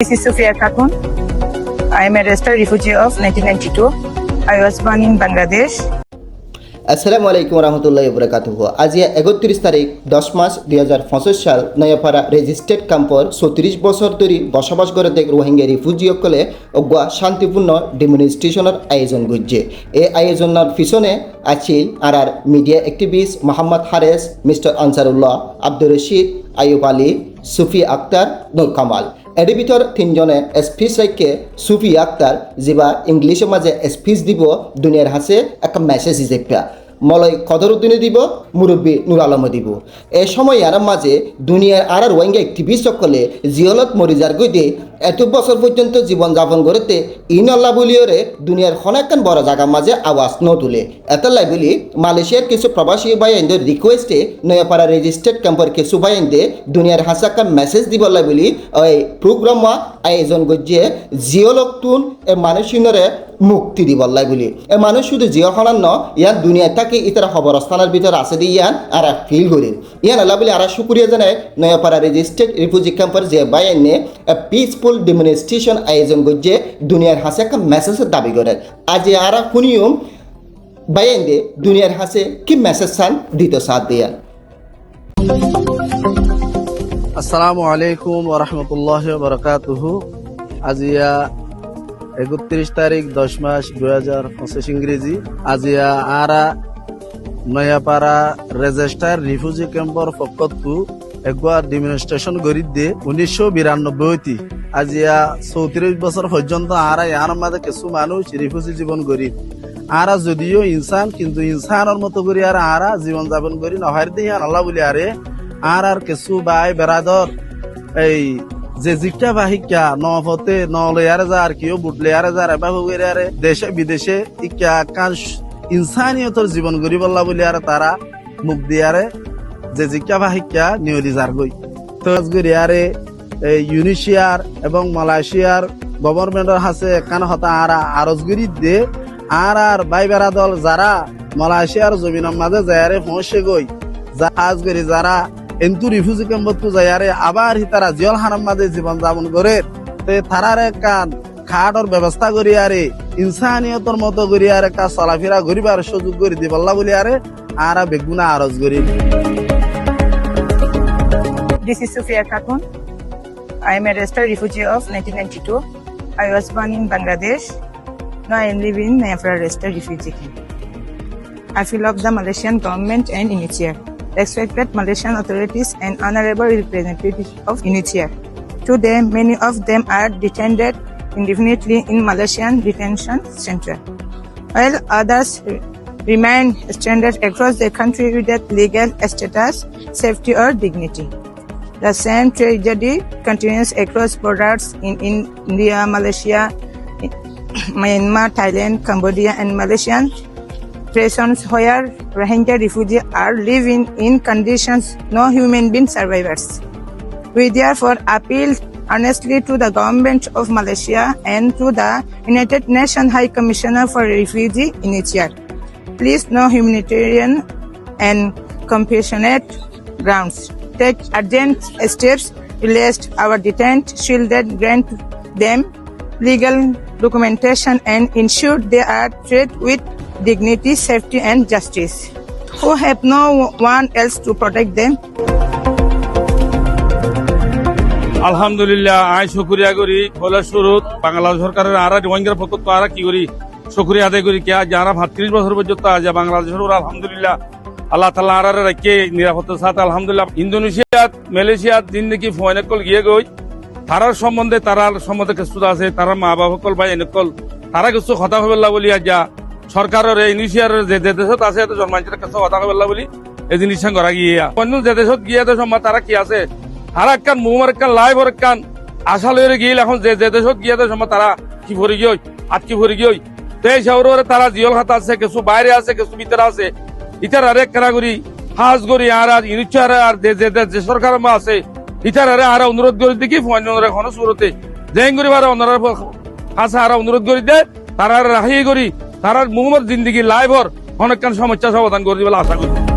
This is Sophia Khatun. I am a registered refugee of 1992. I was born in Bangladesh. আসসালামু আলাইকুম রহমতুল্লাহ বরকাতুহ আজ একত্রিশ তারিখ, দশ মাস দুই হাজার পঁচিশ সাল, নয়াপাড়া রেজিস্ট্রেড ক্যাম্পর চৌত্রিশ বছর ধরে বসবাস করে দেখ রোহিঙ্গা রিফিউজিসকলে অগুয়া শান্তিপূর্ণ ডেমনস্ট্রেশনের আয়োজন করছে এই আয়োজনের পিছনে আছিল R R media activist Mohammad Hares mister Ansarullah Abdur Rashid Ayub Ali Sufi Akhtar Nur Kamal এর ভিতর তিনজনে স্পিচ রাখে সুফি আক্তার, যিবা ইংলিশের মাঝে স্পিচ দিব দুনিয়ার হাসে, একটা মেসেজ হিসেবে মলয় কদর উদ্দিনে দিব, মুরব্বী নুর আলমে দিব। এ সময় আর মাঝে দুনিয়ার আর ওয়াঙ্গা অ্যাক্টিভিস্ট সকলে জিয়লত মরিজার গইতে এত বছর পর্যন্ত জীবন যাপন করতে ইন আল্লাহ বলিওরে দুনিয়ার অনেকখান বড় জায়গার মাঝে আওয়াজ ন তুলে। এতলাই বলি, মালয়েশিয়ার কিছু প্রবাসী বাইনদের রিকোয়েস্টে নয়াপাড়া রেজিস্ট্রেড ক্যাম্পের কিছু বাইনদে দুনিয়ার হাসাকা মেসেজ দিবলাই বলি, ওই প্রোগ্রাম আয়োজন গজিয়ে জিওলকতুন এ মানুষিনরে মুক্তি দিব দিবল্লাই বলি। এ মানুষ শুধু জিও হনান ন ইয়ান দুনিয়ায় থাকি ইতারা খবরস্থানের ভিতর আছে দি ইয়ান আর ফিল করি ইয়ান আল্লাহ বলি আর শুক্রিয়া জানায়, নয়াপাড়া রেজিস্ট্রেড রিফিউজি ক্যাম্পের যে বাইনে পিসফুল ডেমনস্ট্রেশন আয়োজন গজিয়ে দুনিয়ার হাসে একটা মেসেজের দাবি করে। আজ আর শুনিও বাইন দে দুনিয়ার হাসে কি মেসেজ চান দিত সাথ দিয়া। আসসালামু আলাইকুম ওরহমতুল্লাহ বরকাতুহু। আজিয়া একত্রিশ তারিখ দশ মাস দুই হাজার পঁচিশ ইংরেজি। আজিয়া আরা, নয়াপাড়া রেজিস্টার রিফিউজি ক্যাম্পর পক্ষতু এগুয়া ডেমনস্ট্রেশন গড়ি দিয়ে উনিশশো বিরানব্বইটি। আজিয়া চৌত্রিশ বছর পর্যন্ত আরা ইয়ার মাঝে কিছু মানুষ রিফিউজি জীবন গড়ি আরা যদিও ইনসান, কিন্তু ইনসানের মতো করি আর আরা জীবন যাপন করি নহার দিয়ে আল্লাহ বলি আরে আর আর কিছু বাই বেড়াদর এই যে জিকা বাহিকা নফতে নলেয়ারে যা আর কেউ বুটলেয়ারে যা এবার দেশে বিদেশে ইকা কান ইনসানিয়তর জীবন গড়ি বললা বলি আর তারা মুখ দিয়ারে যে জিকা বাহিকা নিয়লি যার গই। তো গড়ি আরে এই ইউনিশিয়ার এবং মালয়েশিয়ার গভর্নমেন্টের হাসে একান হতা আর আরজগিরি দে আর আর বাই বেড়া দল যারা মালয়েশিয়ার জমিনের মাঝে যায়ারে পৌঁছে গই। জাহাজ যারা এন্তু রিফিউজি ক্যাম্পত যায়ারে আবার হিতারা জিয়ল হারাম মাঝে জীবন যাপন করে তে তারারে কান খাটর ব্যবস্থা করি আরে ইনসানিয়তর মতো করি আরে কা চলাফেরা করিবার সুযোগ করে দিবল্লা বলি আরে আর বেগুনা আরজ করি This is Sophia Khatun. I am a registered refugee of 1992. I was born in Bangladesh. Now I am living in Nayafra registered refugee camp. I feel of the Malaysian government and UNHCR, respected Malaysian authorities and honorable representatives of UNHCR. Today, many of them are detained indefinitely in Malaysian detention center, while others remain stranded across the country without legal status, safety, or dignity. The same tragedy continues across borders in, in India, Malaysia, Myanmar, Thailand, Cambodia, and Malaysian prisons where Rohingya refugees are living in conditions no human being survivors. We therefore appeal earnestly to the government of Malaysia and to the United Nations High Commissioner for Refugee UNHCR. Please no humanitarian and compassionate grounds. Take urgent steps to lest our detained children grant them legal documentation and ensure they are treated with dignity, safety and justice. Who have no one else to protect them? আলহামদুলিল্লাহ আই শুক্রিয়া করি বলে শুরুত বাংলা সরকারের আরা রোহিঙ্গার পক্ষ আরা কি করি শুক্রিয়া আদায় করি কে যারা ভাত্রিশ বছর পর্যন্ত আজ বাংলাদেশের ওরা আলহামদুলিল্লাহ আল্লাহ তালা আরারে রাখে নিরাপত্তার সাথে আলহামদুলিল্লাহ ইন্দোনেশিয়াত মালয়েশিয়াত জিন্দগি ফোয়ানকল গিয়ে গই তারার সম্বন্ধে তারার সম্বন্ধে কিছু আছে তারার মা বাবা সকল বা এনেকল তারা কিছু কথা হবেল্লা বলি আজ যা সরকারের ইনিশিয়ার যে যে দেশত আছে জন্মাঞ্চের কাছে কথা হবেল্লা বলি এই জিনিস করা গিয়ে। অন্য যে দেশত গিয়ে দেশ তারা কি আছে? তারা একখান মুমার একখান লাইভ ওর আশা লইরে গিয়ে এখন যে যে দেশত গিয়ে দেশ তারা কি ভরে গিয়ে আটকি ভরে গিয়ে তো এই শহরে তারা জিয়ল খাতা আছে কিছু বাইরে আছে কিছু ভিতরে আছে। ইটার আরেক কারা করি হাজ করি আর আর ইনিচার আর যে যে যে সরকার আছে ইটার আরে আর অনুরোধ করি দেখি ফোন এখন সুরতে জেন করি আর ওনারা কাছে আর অনুরোধ করি দে তারা রাহি করি তারা মোহাম্মদ জিন্দিগি লাইভর অনেকখান সমস্যা সমাধান করে দিবে আশা করি